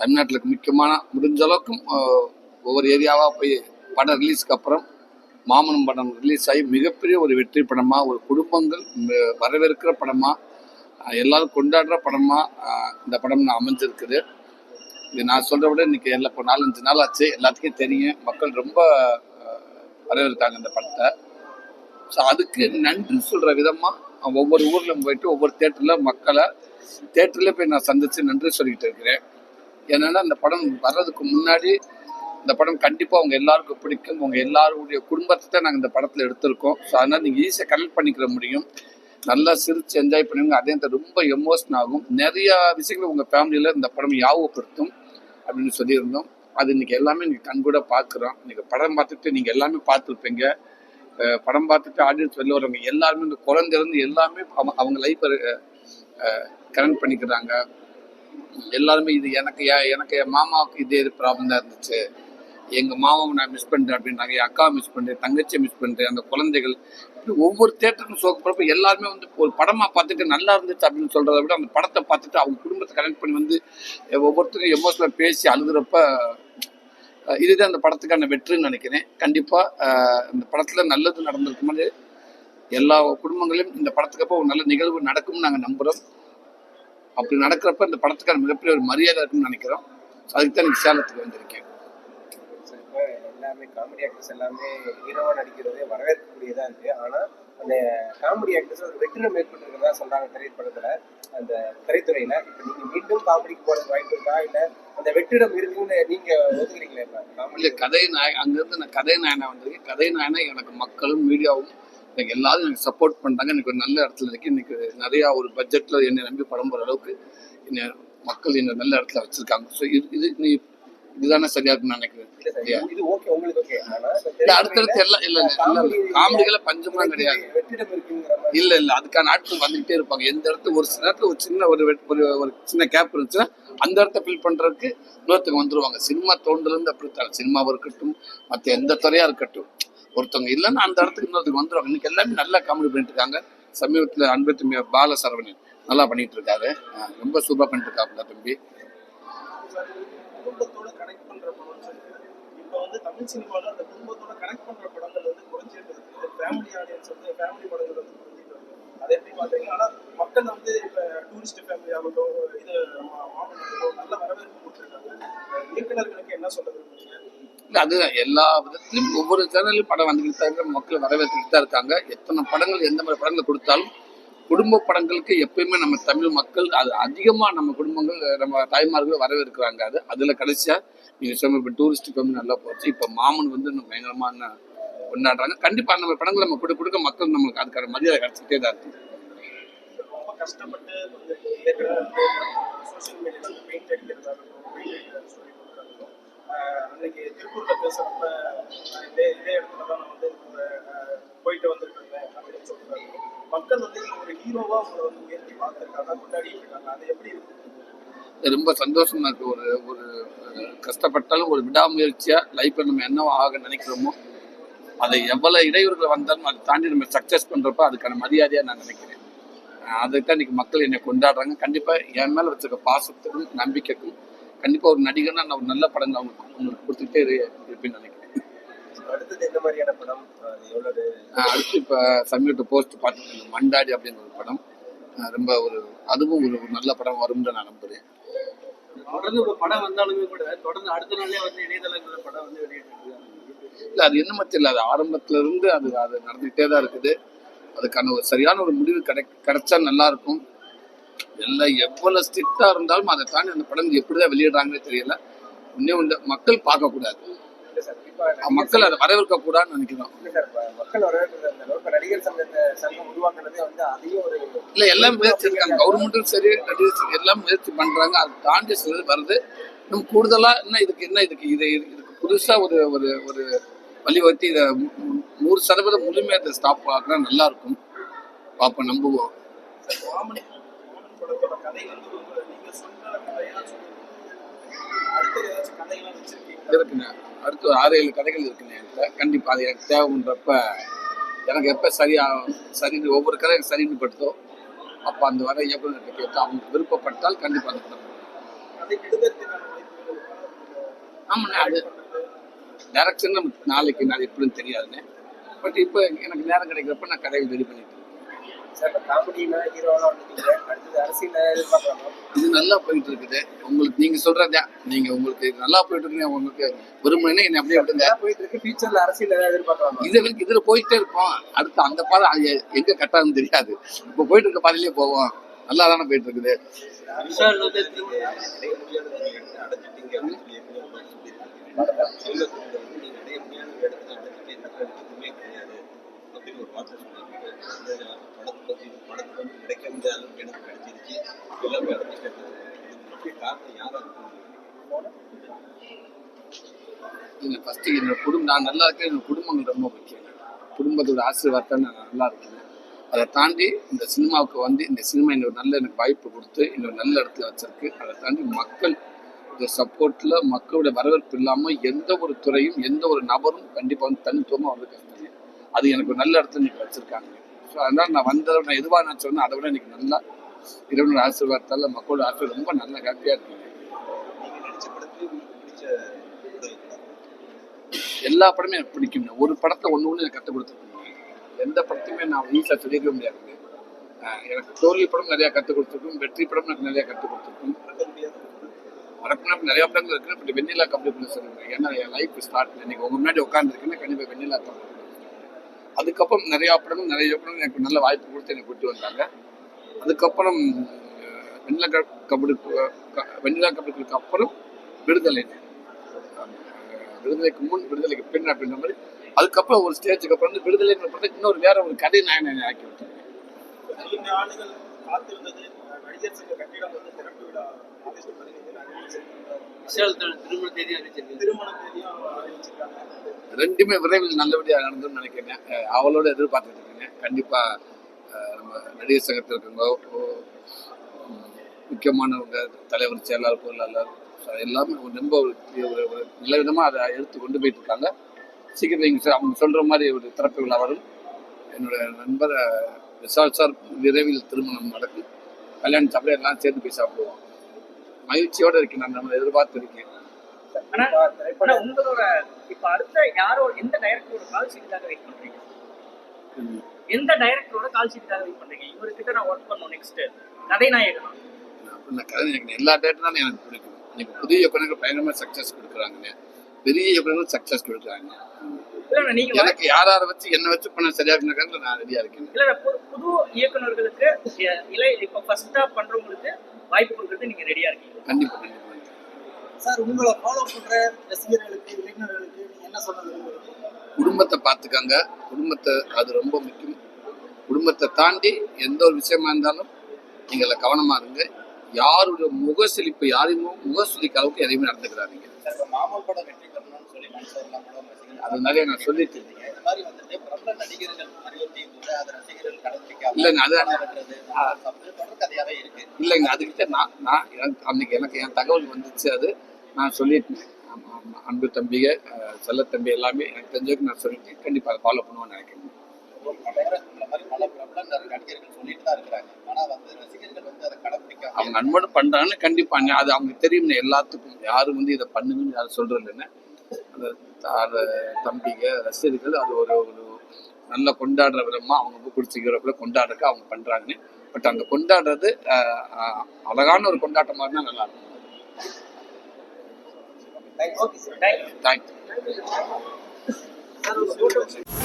தமிழ்நாட்டில் முக்கியமான முடிஞ்ச அளவுக்கும் ஒவ்வொரு ஏரியாவாக போய் படம் ரிலீஸ்க்கு அப்புறம் மாமனம் படம் ரிலீஸ் ஆகி மிகப்பெரிய ஒரு வெற்றி படமாக ஒரு குடும்பங்கள் வரவேற்கிற படமாக எல்லாரும் கொண்டாடுற படமாக இந்த படம் அமைஞ்சிருக்குது. இது நான் சொல்கிறத விட இன்றைக்கி எல்லா இப்போ நாலஞ்சு நாள் ஆச்சு. எல்லாத்துக்கும் தெரியும். மக்கள் ரொம்ப வரவேற்காங்க இந்த படத்தை. ஸோ அதுக்கு நன்றி சொல்கிற விதமாக ஒவ்வொரு ஊரில் போயிட்டு ஒவ்வொரு தேட்டரில் மக்களை தேட்டரில் போய் நான் சந்தித்து நன்றி சொல்லிக்கிட்டு இருக்கிறேன். ஏன்னா இந்த படம் வர்றதுக்கு முன்னாடி இந்த படம் கண்டிப்பாக அவங்க எல்லாருக்கும் பிடிக்கும். உங்கள் எல்லாருடைய குடும்பத்தை தான் நாங்கள் இந்த படத்தில் எடுத்திருக்கோம். ஸோ அதனால் நீங்கள் ஈஸியாக கனெக்ட் பண்ணிக்கிற முடியும். நல்லா சிரித்து என்ஜாய் பண்ணுவீங்க அதே நேரத்துல ரொம்ப எமோஷன் ஆகும். நிறையா விஷயங்கள் உங்கள் ஃபேமிலியில் இந்த படம் யாவப்படுத்தும் அப்படின்னு சொல்லியிருந்தோம். அது இன்னைக்கு எல்லாமே நீங்கள் கண்கூட பார்க்குறோம். நீங்கள் படம் பார்த்துட்டு நீங்கள் எல்லாமே பார்த்துருப்பீங்க. படம் பார்த்துட்டு ஆடியன்ஸ் வெளில வரவங்க எல்லாருமே இந்த குழந்தைலேருந்து எல்லாமே அவங்க அவங்க லைஃப்பை கனெக்ட் பண்ணிக்கிறாங்க. எல்லாருமே இது எனக்கு என் எனக்கு என் மாமாவுக்கு இதே ப்ராப்ளம் தான் இருந்துச்சு. எங்கள் மாமாவை நான் மிஸ் பண்ணுறேன் அப்படின்றாங்க என் அக்காவை மிஸ் பண்ணுறேன் தங்கச்சியை மிஸ் பண்ணுறேன் அந்த குழந்தைகள். இப்படி ஒவ்வொரு தேட்டருக்கும் சோக்கப்படுறப்ப எல்லாருமே வந்து ஒரு படமாக பார்த்துட்டு நல்லா இருந்துச்சு அப்படின்னு சொல்கிறத விட அந்த படத்தை பார்த்துட்டு அவங்க குடும்பத்தை கனெக்ட் பண்ணி வந்து ஒவ்வொருத்தரும் எமோஷனலாக பேசி அழுகுறப்ப இதுதான் அந்த படத்துக்கான வெற்றின்னு நினைக்கிறேன். கண்டிப்பாக இந்த படத்தில் நல்லது நடந்திருக்கும் எல்லா குடும்பங்களையும் இந்த படத்துக்கு அப்போ ஒரு நல்ல நிகழ்வு நடக்கும்னு நாங்கள் நம்புகிறோம் அப்படி நடக்கிறப்ப இந்த படத்துக்கான மிகப்பெரிய ஒரு மரியாதை இருக்குன்னு நினைக்கிறோம். அதுக்கு தான் எனக்கு சேலத்துக்கு வந்திருக்கேன். எல்லாமே காமெடி ஆக்டர்ஸ் எல்லாமே ஹீரோவா நடிக்கிறதே வரவேற்கக்கூடியதா இருக்கு. ஆனா அந்த காமெடி ஆக்டர்ஸ் ஒரு வெற்றிடம் ஏற்பட்டிருக்கிறதா சொல்றாங்க திரைப்படத்துல அந்த திரைத்துறையில. இப்ப நீங்க மீண்டும் காமெடிக்கு போறது வாய்ப்பு இருக்கா? இல்ல அந்த வெற்றிடம் இருக்குன்னு நீங்க ஒதுக்குறீங்களா இப்ப? காமெடி கதை நாய அங்கேருந்து நான் கதை நாயனா வந்திருக்கேன். கதை நாயனா எனக்கு மக்களும் மீடியாவும் எனக்கு எல்லாரும் எனக்கு சப்போர்ட் பண்ணுறாங்க எனக்கு ஒரு நல்ல இடத்துல இருக்கு. இன்னைக்கு நிறையா ஒரு பட்ஜெட்டில் என்னை நம்பி படம் போகிற அளவுக்கு என்னை மக்கள் என்னை நல்ல இடத்துல வச்சுருக்காங்க. ஸோ இது இது நீ இதுதானே சரியா இருக்குன்னு நினைக்கிறேன். அடுத்தடுத்து எல்லாம் இல்லை இல்லை காமெடிகளை பஞ்சம்லாம் கிடையாது. இல்ல இல்ல. அதுக்கான ஆட்கள் வந்துகிட்டே இருப்பாங்க. எந்த இடத்துல ஒரு சில நேரத்துல ஒரு சின்ன ஒரு ஒரு சின்ன கேப் இருந்துச்சுன்னா அந்த இடத்த ஃபில் பண்றதுக்கு இன்னொருத்தவங்க வந்துருவாங்க. சினிமா தோண்டுல இருந்து அப்படித்தான். சினிமாவா இருக்கட்டும் மத்த எந்த துறையா இருக்கட்டும். ஒருத்தவங்க இல்லைன்னா அந்த இடத்துக்கு இன்னொருத்துக்கு வந்துடும் இன்னைக்கு எல்லாமே நல்லா காமெடி பண்ணிட்டு இருக்காங்க சமீபத்தில் அன்பு தம்பி பால சரவணன் நல்லா பண்ணிட்டு இருக்காரு ரொம்ப சூப்பராக பண்ணிட்டு இருக்காப்ல தம்பி. வந்து தமிழ் சினிமாவில் அந்த குடும்பத்தோட கனெக்ட் பண்ற படங்கள் வந்து குறைஞ்சிட்டு இருக்கு. ஃபேமிலி ஆடியன்ஸ் வந்து ஃபேமிலி படங்கள் வந்து குறைஞ்சிட்டு இருக்கு அதை எப்படி பாக்குறீங்க ஆனா மக்கள் வந்து இப்ப டூரிஸ்ட் ஃபேமிலி ஆகட்டும் இது மா- மாமன் ஆகட்டும் நல்ல வரவேற்பு கொடுத்துருக்காங்க இயக்குனர்களுக்கு என்ன சொல்ல விரும்புறீங்க இல்ல அதுதான் எல்லா விதத்திலும் ஒவ்வொரு சேனல்லையும் படம் வந்துக்கிட்டு தான் இருக்கு. மக்கள் வரவேற்றுக்கிட்டு தான் இருக்காங்க. எத்தனை படங்கள் எந்த மாதிரி படங்கள் கொடுத்தாலும் குடும்ப படங்களுக்கு எப்பயுமே நம்ம தமிழ் மக்கள் அது அதிகமாக நம்ம குடும்பங்கள் நம்ம தாய்மார்கள் வரவேற்கிறாங்க. அது அதில் கடைசியாக நீங்கள் சொன்ன இப்போ டூரிஸ்ட் கம்மி நல்லா போச்சு. இப்போ மாமன் வந்து நம்ம பயங்கரமான கொண்டாடுறாங்க. கண்டிப்பாக அந்த மாதிரி படங்கள் நம்ம கொடுக்க கொடுக்க மக்கள் நம்மளுக்கு அதுக்கான மரியாதை கிடச்சிக்கிட்டே தான் இருக்கு. கஷ்டப்பட்டு இன்னைக்கு திருப்பூர்ல பேசுறப்ப இதே இதே இடத்துல தான் நான் வந்து போயிட்டு வந்திருக்கேன் அப்படின்னு சொல்றாங்க. மக்கள் வந்து ஒரு ஹீரோவா உங்களை வந்து உயர்த்தி பார்த்துருக்காங்க. கொண்டாடிட்டு இருக்காங்க. அது எப்படி இருக்கு? ரொம்ப சந்தோஷமா இருக்கு. ஒரு ஒரு கஷ்டப்பட்டாலும் ஒரு விடாமுயற்சியா லைஃப்ல நம்ம என்ன ஆக நினைக்கிறோமோ அதை எவ்வளவு இடையூறுகள் வந்தாலும் அதை தாண்டி நம்ம சக்சஸ் பண்றப்ப அதுக்கான மரியாதையா நான் நினைக்கிறேன். அஹ் அதுக்கு இன்னைக்கு மக்கள் என்னை கொண்டாடுறாங்க. கண்டிப்பா என் மேல வச்சிருக்க பாசத்துக்கும் நம்பிக்கைக்கும் கண்டிப்பா ஒரு நடிகனா நான் ஒரு நல்ல படங்கள் அவங்களுக்கு உங்களுக்கு கொடுத்துட்டே இரு- இருப்பேன்னு நினைக்கிறேன். அடுத்தது எந்த மாதிரியான படம்? அடுத்து இப்போ சமீபத்தை போஸ்ட் பார்த்துட்டு மண்டாடி அப்படிங்கிற ஒரு படம். ரொம்ப ஒரு அதுவும் ஒரு ஒரு நல்ல படம் வரும்னு நான் நம்புறேன். தொடர்ந்து ஒரு படம் வந்தாலுமே கூட தொடர்ந்து அடுத்த நாளே வந்து இணையதளங்களில் படம் வந்து வெளியிட்டு இல்லை அது என்ன மட்டும் இல்லை அது ஆரம்பத்துல இருந்து அது அது நடந்துகிட்டே தான் இருக்குது. அதுக்கான ஒரு சரியான ஒரு முடிவு கிடை கிடைச்சா நல்லா இருக்கும். எல்லாம் எவ்வளவு ஸ்ட்ரிக்டா இருந்தாலும் அதை தாண்டி அந்த படம் எப்படிதான் வெளியிடுறாங்கன்னு தெரியல. இன்னும் இந்த மக்கள் சார் இப்ப மக்கள் அதை வரவேற்க கூடாதுன்னு நினைக்கிறோம். இல்ல எல்லாம் முயற்சி இருக்காங்க கவர்மெண்ட்டும் சரி நடிகர் சரி எல்லாம் முயற்சி பண்றாங்க. அதை தாண்டி சிலது வருது. இன்னும் கூடுதலா என்ன இதுக்கு என்ன இதுக்கு இது இதுக்கு புதுசா ஒரு ஒரு ஒரு வழிவகுத்து இதை நூறு சதவீதம் முழுமையாக ஸ்டாப் ஆக்குனா நல்லா இருக்கும். பார்ப்போம் நம்புவோம். படத்தோட கதை வந்து ரொம்ப நீங்க சொன்ன கதையா அடுத்தது ஏதாச்சும் வச்சிருக்கீங்க அடுத்து ஒரு ஆறு ஏழு கதைகள் இருக்குண்ணே என்கிட்ட கண்டிப்பாக அது எனக்கு தேவைன்றப்ப எனக்கு எப்போ சரியா சரின்னு ஒவ்வொரு கதை எனக்கு சரின்னு படுதோ அப்போ அந்த வர இயக்குநர்கிட்ட கேட்டு அவங்க விருப்பப்பட்டால் கண்டிப்பாக அந்த படம் ஆமாண்ணே அது டேரக்ஷன் நமக்கு நாளைக்கு நாள் எப்படின்னு தெரியாதுண்ணே பட் இப்போ எனக்கு நேரம் கிடைக்கிறப்ப நான் கதைகள் ரெடி பண்ணிட்டு இருக்கேன். சார் இப்போ காமெடினா ஹீரோலாம் வந்துட்டீங்க. அடுத்தது அரசியல எதிர்பார்க்கலாமா இது நல்லா போயிட்டு இருக்குது உங்களுக்கு நீங்க சொல்றதா நீங்க உங்களுக்கு நல்லா போயிட்டு இருக்கு உங்களுக்கு விரும்புனீங்கன்னா என்னை அப்படியே விடுங்க. நல்லா போயிட்டு இருக்கு ஃபியூச்சர்ல அரசியல் ஏதாவது எதிர்பார்க்கலாமா? இது வரைக்கும் இதுல போயிட்டே இருப்போம். அடுத்து அந்த பாதை எங்க கட்டாதுன்னு தெரியாது. இப்போ போயிட்டு இருக்க பாதையிலே போவோம். நல்லா தானே போயிட்டு இருக்குது விஷால் வந்து திரும்ப அடைய முடியாத ஒரு இடத்தை அடைஞ்சிட்டீங்க அப்படின்னு சொல்லி ஏற்கனவே ஒரு வாட்டி சொல்லியிருக்கீங்க. செல்வத்துறையில வந்து நீங்க அடைய முடியாத ஒரு இடத்துல அடைஞ்சிட்டு எனக்கு எதுவுமே கிடையாது அப்படின்னு ஒரு வார்த்தை சொல்லியிருக்கீங்க அந்த படத்தை பத்தி படத்தை வந்து கிடைக்க முடியாத அளவுக்கு எனக்கு கிடைச்சிருச்சு எல்லாமே அடைஞ்சிட்டேன் இதுக்கு முக்கிய காரணம் யாரா இருக்கும் நீங்கள் ஃபஸ்ட்டு என்னோட குடும்பம் நான் நல்லா இருக்கேன். என்னோட குடும்பங்கள் ரொம்ப முக்கியம். குடும்பத்தோட ஆசீர்வாதத்தை நான் நல்லா இருக்கேன். அதை தாண்டி இந்த சினிமாவுக்கு வந்து இந்த சினிமா இன்னொரு நல்ல எனக்கு வாய்ப்பு கொடுத்து இன்னொரு நல்ல இடத்துல வச்சிருக்கு. அதை தாண்டி மக்கள் இந்த சப்போர்ட்டில் மக்களோட வரவேற்பு இல்லாமல் எந்த ஒரு துறையும் எந்த ஒரு நபரும் கண்டிப்பாக வந்து தனித்துவமாக வந்து கஷ்டம் அது எனக்கு ஒரு நல்ல இடத்துல இன்னைக்கு வச்சுருக்காங்க. ஸோ அதனால் நான் வந்ததை நான் எதுவாக நான் சொன்னேன் அதை விட இன்னைக்கு நல்லா இறைவனோட ஆசீர்வாதத்தால் மக்களோட ஆசீர்வாதம் ரொம்ப நல்ல ஹாப்பியாக இருக்கீங்க நீங்க நடிச்ச படத்துல உங்களுக்கு பிடிச்ச படம் என்ன? எல்லா படமே எனக்கு பிடிக்கும். ஒரு படத்தை ஒன்று ஒன்று எனக்கு கற்றுக் கொடுத்துருக்கீங்க. எந்த படத்தையுமே நான் ஈஸியாக சொல்லிக்கவே முடியாது. எனக்கு தோல்வி படம் நிறையா கற்றுக் கொடுத்துருக்கும். வெற்றி படம் எனக்கு நிறையா கற்றுக் கொடுத்துருக்கும். மறக்க படம். மறக்கணும். நிறைய படங்கள் இருக்கு பட் வெண்ணிலா கபடி பண்ண சொல்லுங்க. ஏன்னா என் லைஃப் ஸ்டார்ட் இன்னைக்கு உங்க முன்னாடி உட்காந்துருக்குன்னா கண்டிப்பாக வெண்ணிலா கபடி அதுக்கப்புறம் நிறையா படங்கள் நிறைய படங்கள் எனக்கு நல்ல வாய்ப்பு கொடுத்து எனக்கு கூட்டி வந்தாங்க. அதுக்கப்புறம் வெண்ணிலா கபடி க- வெண்ணிலா கபடிக்கு அப்புறம் விடுதலை. விடுதலைக்கு முன் விடுதலைக்கு பின் அப்படின்ற மாதிரி. அதுக்கப்புறம் ஒரு ஸ்டேஜுக்கு அப்புறம் வந்து விடுதலைங்கிற படத்தை இன்னொரு வேற ஒரு கதை நாயனை ஆக்கி அறிவிச்சிருக்காங்க. ரெண்டுமே விரைவில் நல்லபடியாக நடந்துன்னு நினைக்கிறேன். அவளோட எதிர்பார்த்துட்டு இருக்கேன். கண்டிப்பா நம்ம நடிகர் சங்கத்தில் இருக்கவங்க முக்கியமானவங்க தலைவர் செயலாளர் பொருளாளர் எல்லாமே ஒரு ரொம்ப ஒரு நல்ல விதமாக அதை எடுத்து கொண்டு போயிட்டு இருக்காங்க சீக்கிரம் நீங்கள் சொ- அவங்க சொல்ற மாதிரி ஒரு திறப்பு விழா வரும். என்னோட நண்பர் விஷால் சார் விரைவில் திருமணம் நடக்கும். கல்யாணம் சாப்பிட எல்லாம் சேர்ந்து போய் சாப்பிடுவோம். மகிழ்ச்சியோட இருக்கேன் நான் நம்ம எதிர்பார்த்து இருக்கேன். உங்களோட இப்ப அடுத்த யாரோ எந்த டைரக்டரோட கால் ஷீட்டுக்காக வெயிட் பண்றீங்க? எந்த டைரக்டரோட கால் ஷீட்டுக்காக வெயிட் பண்றீங்க? இவர்கிட்ட நான் ஒர்க் பண்ணணும் நெக்ஸ்ட் கதைநாயகனா? அப்படின்னா கதை எனக்கு எல்லா தானே எனக்கு பிடிக்கும். இன்னைக்கு புதிய இயக்குனர்கள் பயங்கரமா சக்சஸ் கொடுக்குறாங்க பெரிய இயக்குனர்கள் சக்சஸ் கொடுக்குறாங்க. இல்ல எனக்கு யார் யாரை வச்சு என்ன வச்சு பண்ண சரியா இருக்குன்னு நான் ரெடியா இருக்கேன் இல்ல புது புது இயக்குனர்களுக்கு இ- இலை இப்ப ஃபர்ஸ்டா பண்றவங்களுக்கு வாய்ப்பு கொடுக்கறது நீங்க ரெடியா இருக்கீங்க. கண்டிப்பா கண்டிப்பா. சார் உங்களை ஃபாலோ பண்ற ரசிகர்களுக்கு இளைஞர்களுக்கு நீங்க என்ன சொல்ல விரும்புறீங்க குடும்பத்தை பார்த்துக்கங்க. குடும்பத்தை அது ரொம்ப முக்கியம். குடும்பத்தை தாண்டி எந்த ஒரு விஷயமா இருந்தாலும் நீங்க அதுல கவனமா இருங்க. யாருடைய முகசுளிப்பு யாரையுமே முகசுளிக்க அளவுக்கு எதையுமே நடந்துக்கிறாதீங்க. அது நிறைய நான் சொல்லிட்டு இல்லைங்க, அது- இல்லைங்க அதுக்கிட்ட நான் நான் அன்னைக்கு எனக்கு என் தகவல் வந்துச்சு அது நான் சொல்லிட்டேன். அன்பு தம்பிக செல்ல தம்பி எல்லாமே எனக்கு தெரிஞ்சதுக்கு நான் சொல்லிட்டேன். கண்டிப்பாக ஃபாலோ பண்ணுவேன்னு நினைக்கிறேன் வேற இந்த மாதிரி பல பிரபல நடிகர்கள் சொல்லிட்டு தான் இருக்கிறாங்க ஆனா வந்து ரசிகர்கள் வந்து அதை கடைபிடிக்காம அவங்க அன்போடு பண்றாங்கன்னு கண்டிப்பா நீ- அது அவங்க தெரியும் எல்லாத்துக்கும். யாரும் வந்து இதை பண்ணுங்கன்னு யாரும் சொல்றது இல்லைன்னு அந்த தம்பிங்க ரசிகர்கள் அது ஒரு ஒரு நல்ல கொண்டாடுற விதமா அவங்க ரொம்ப பிடிச்சிக்கிறப்ப கொண்டாடுறதுக்கு அவங்க பண்றாங்கன்னு. பட் அந்த கொண்டாடுறது அழகான ஒரு கொண்டாட்டமா இருந்தா நல்லா இருக்கும். தேங்க்யூ